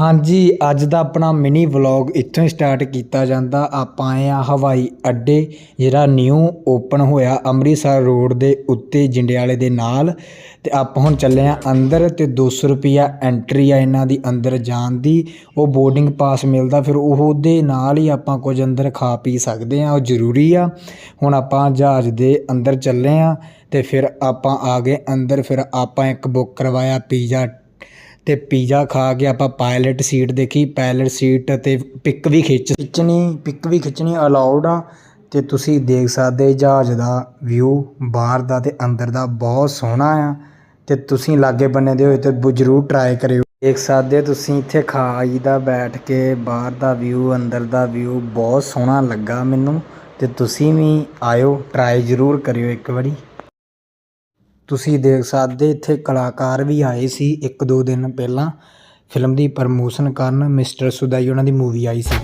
ਹਾਂਜੀ, ਅੱਜ ਦਾ ਆਪਣਾ ਮਿਨੀ ਵਲੌਗ ਇੱਥੋਂ ਹੀ ਸਟਾਰਟ ਕੀਤਾ ਜਾਂਦਾ। ਆਪਾਂ ਆਏ ਆ ਹਵਾਈ ਅੱਡੇ, ਜਿਹੜਾ ਨਿਊ ਓਪਨ ਹੋਇਆ ਅੰਮ੍ਰਿਤਸਰ ਰੋਡ ਦੇ ਉੱਤੇ ਜੰਡਿਆਲੇ ਦੇ ਨਾਲ। ਤੇ ਆਪਾਂ ਹੁਣ ਚੱਲੇ ਆ ਅੰਦਰ ਤੇ 200 ਰੁਪਿਆ ਐਂਟਰੀ ਆ ਇਹਨਾਂ ਦੀ ਅੰਦਰ ਜਾਣ ਦੀ। ਉਹ ਬੋਰਡਿੰਗ ਪਾਸ ਮਿਲਦਾ, ਫਿਰ ਉਹਦੇ ਨਾਲ ਹੀ ਆਪਾਂ ਕੁਝ ਅੰਦਰ ਖਾ ਪੀ ਸਕਦੇ ਆ ਉਹ ਜ਼ਰੂਰੀ ਆ। ਹੁਣ ਆਪਾਂ ਜਹਾਜ਼ ਦੇ ਅੰਦਰ ਚੱਲੇ ਆ ਤੇ ਫਿਰ ਆਪਾਂ ਆ ਗਏ ਅੰਦਰ, ਫਿਰ ਆਪਾਂ ਇੱਕ ਬੁੱਕ ਕਰਵਾਇਆ ਪੀਜ਼ਾ ਅਤੇ ਪੀਜ਼ਾ ਖਾ ਕੇ ਆਪਾਂ ਪਾਇਲਟ ਸੀਟ ਦੇਖੀ। ਪਾਇਲਟ ਸੀਟ ਤੇ ਪਿੱਕ ਵੀ ਖਿੱਚ ਖਿੱਚਣੀ ਪਿੱਕ ਵੀ ਖਿੱਚਣੀ ਅਲਾਊਡ ਆ। ਅਤੇ ਤੁਸੀਂ ਦੇਖ ਸਕਦੇ ਜਹਾਜ਼ ਦਾ ਵਿਊ ਬਾਹਰ ਦਾ ਅਤੇ ਅੰਦਰ ਦਾ ਬਹੁਤ ਸੋਹਣਾ ਆ। ਅਤੇ ਤੁਸੀਂ ਲਾਗੇ ਬੰਨੇ ਦੇ ਹੋਏ ਤੇ ਜ਼ਰੂਰ ਟਰਾਈ ਕਰਿਓ। ਦੇਖ ਸਕਦੇ ਹੋ ਤੁਸੀਂ ਇੱਥੇ ਖਾਈ ਦਾ ਬੈਠ ਕੇ ਬਾਹਰ ਦਾ ਵਿਊ ਅੰਦਰ ਦਾ ਵਿਊ ਬਹੁਤ ਸੋਹਣਾ ਲੱਗਾ ਮੈਨੂੰ। ਅਤੇ ਤੁਸੀਂ ਵੀ ਆਇਓ ਟਰਾਈ ਜ਼ਰੂਰ ਕਰਿਓ ਇੱਕ ਵਾਰੀ। ਤੁਸੀਂ ਦੇਖ ਸਕਦੇ ਇੱਥੇ ਕਲਾਕਾਰ ਵੀ ਆਏ ਸੀ ਇੱਕ ਦੋ ਦਿਨ ਪਹਿਲਾਂ। ਫਿਲਮ ਦੀ ਪ੍ਰਮੋਸ਼ਨ ਕਰਨ ਮਿਸਟਰ ਸੁਦਾਈ ਉਹਨਾਂ ਦੀ ਮੂਵੀ ਆਈ ਸੀ।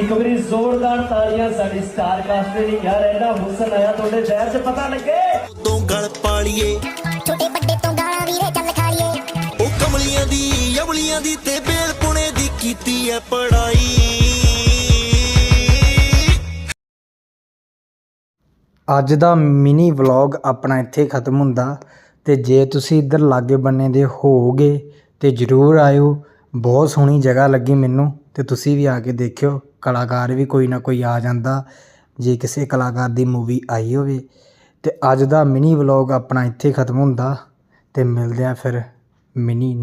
ਇੱਕ ਵਾਰੀ ਜ਼ੋਰਦਾਰ ਤਾੜੀਆਂ ਸਾਡੀ ਸਟਾਰ ਕਾਸਟ ਦੇ ਲਈ ਯਾਰ ਇਹਦਾ ਹੁਸਨ ਆਇਆ ਤੁਹਾਡੇ ਸ਼ਹਿਰ 'ਚ ਪਤਾ ਲੱਗੇ। ਤੋਂ ਗਲ ਪਾਲੀਏ। ਛੋਟੇ ਵੱਡੇ ਤੋਂ ਗਾਲਾਂ ਵੀਰੇ ਚੱਲ ਖਾਲੀਏ। ਉਹ ਕਮਲੀਆਂ ਦੀ ਅਮਲੀਆਂ ਦੀ ਤੇ ਬੇਲ ਪੁਣੇ ਦੀ ਕੀਤੀ ਐ ਪੜਾਈ ਅੱਜ ਦਾ ਮਿਨੀ ਵਲੌਗ ਆਪਣਾ ਇੱਥੇ ਖਤਮ ਹੁੰਦਾ ਤੇ ਜੇ ਤੁਸੀਂ ਇੱਧਰ ਲਾਗੇ ਬੰਨੇ ਦੇ ਹੋਗੇ ਤੇ ਜਰੂਰ ਆਇਓ। ਬਹੁਤ ਸੋਹਣੀ ਜਗ੍ਹਾ ਲੱਗੀ ਮੈਨੂੰ ਤੇ ਤੁਸੀਂ ਵੀ ਆ ਕੇ ਦੇਖਿਓ। ਕਲਾਕਾਰ ਵੀ ਕੋਈ ਨਾ ਕੋਈ ਆ ਜਾਂਦਾ। ਜੇ ਕਿਸੇ ਕਲਾਕਾਰ ਦੀ ਮੂਵੀ ਆਈ ਹੋਵੇ ਤੇ ਅੱਜ ਦਾ ਮਿਨੀ ਵਲੌਗ ਆਪਣਾ ਇੱਥੇ ਖਤਮ ਹੁੰਦਾ ਤੇ ਮਿਲਦੇ ਆ ਫਿਰ ਮਿਨੀ